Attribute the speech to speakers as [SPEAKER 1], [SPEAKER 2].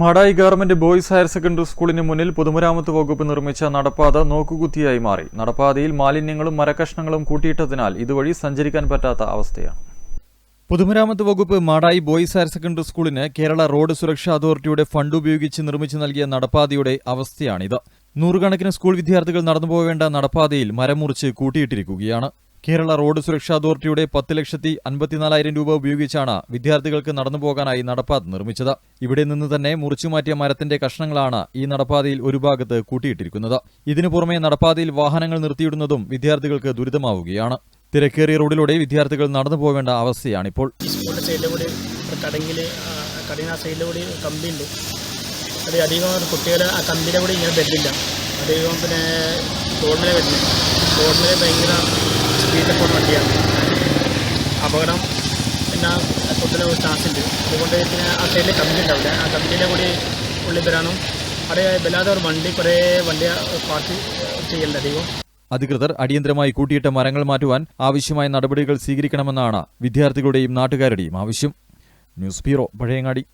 [SPEAKER 1] Madayi government boys higher secondary സ്കൂളിന് മുന്നിൽ പൊതുമരാമത്ത് വകുപ്പ് നിർമ്മിച്ച നടപ്പാത നോക്കുകുത്തിയായി മാറി. നടപ്പാതയിൽ മാലിന്യങ്ങളും മരക്കഷ്ണങ്ങളും കൂട്ടിയിട്ടതിനാൽ ഇതുവഴി സഞ്ചരിക്കാൻ പറ്റാത്ത അവസ്ഥയാണ്. പൊതുമരാമത്ത് വകുപ്പ് മാടായി ബോയ്സ് ഹയർ സെക്കൻഡറി സ്കൂളിന് കേരള റോഡ് സുരക്ഷാ അതോറിറ്റിയുടെ ഫണ്ട് ഉപയോഗിച്ച് നിർമ്മിച്ചു നൽകിയ നടപ്പാതയുടെ അവസ്ഥയാണിത്. നൂറുകണക്കിന് സ്കൂൾ വിദ്യാർത്ഥികൾ നടന്നുപോകേണ്ട നടപ്പാതയിൽ മരം മുറിച്ച് കൂട്ടിയിട്ടിരിക്കുകയാണ്. കേരള റോഡ് സുരക്ഷാ അതോറിറ്റിയുടെ പത്ത് ലക്ഷത്തി അൻപത്തിനാലായിരം രൂപ ഉപയോഗിച്ചാണ് വിദ്യാർത്ഥികൾക്ക് നടന്നുപോകാനായി നടപ്പാത നിർമ്മിച്ചത്. ഇവിടെ നിന്ന് തന്നെ മുറിച്ചുമാറ്റിയ മരത്തിന്റെ കഷ്ണങ്ങളാണ് ഈ നടപ്പാതയിൽ ഒരു ഭാഗത്ത് കൂട്ടിയിട്ടിരിക്കുന്നത്. ഇതിനു പുറമെ നടപ്പാതയിൽ വാഹനങ്ങൾ നിർത്തിയിടുന്നതും വിദ്യാർത്ഥികൾക്ക് ദുരിതമാവുകയാണ്. തിരക്കേറിയ റോഡിലൂടെ വിദ്യാർത്ഥികൾ നടന്നു പോവേണ്ട അവസ്ഥയാണിപ്പോൾ.
[SPEAKER 2] അത് അധികം കുട്ടികൾ ആ കമ്പിയുടെ കൂടി ഇങ്ങനെ വരുന്നില്ല അധികം പിന്നെ റോഡിലെ വരുന്നത് റോഡിലെ ഭയങ്കര സ്പീഡിൽ പോകുന്ന വണ്ടിയാണ് അപകടം പിന്നെ കൂടുതൽ ചാൻസ് ഉണ്ട്. അതുകൊണ്ട് പിന്നെ ആ സൈഡിൽ കമ്പനി ഉണ്ടാവില്ല. ആ കമ്പനിയിലെ കൂടി ഉള്ളിൽ വരാനും അവിടെ വല്ലാതെ ഒരു വണ്ടി കുറേ വണ്ടി പാർക്ക് ചെയ്യലുണ്ട് അധികം
[SPEAKER 1] അധികൃതർ അടിയന്തരമായി കൂട്ടിയിട്ട മരങ്ങൾ മാറ്റുവാൻ ആവശ്യമായ നടപടികൾ സ്വീകരിക്കണമെന്നാണ് വിദ്യാർത്ഥികളുടെയും നാട്ടുകാരുടെയും ആവശ്യം. News bureau Pazhayangadi.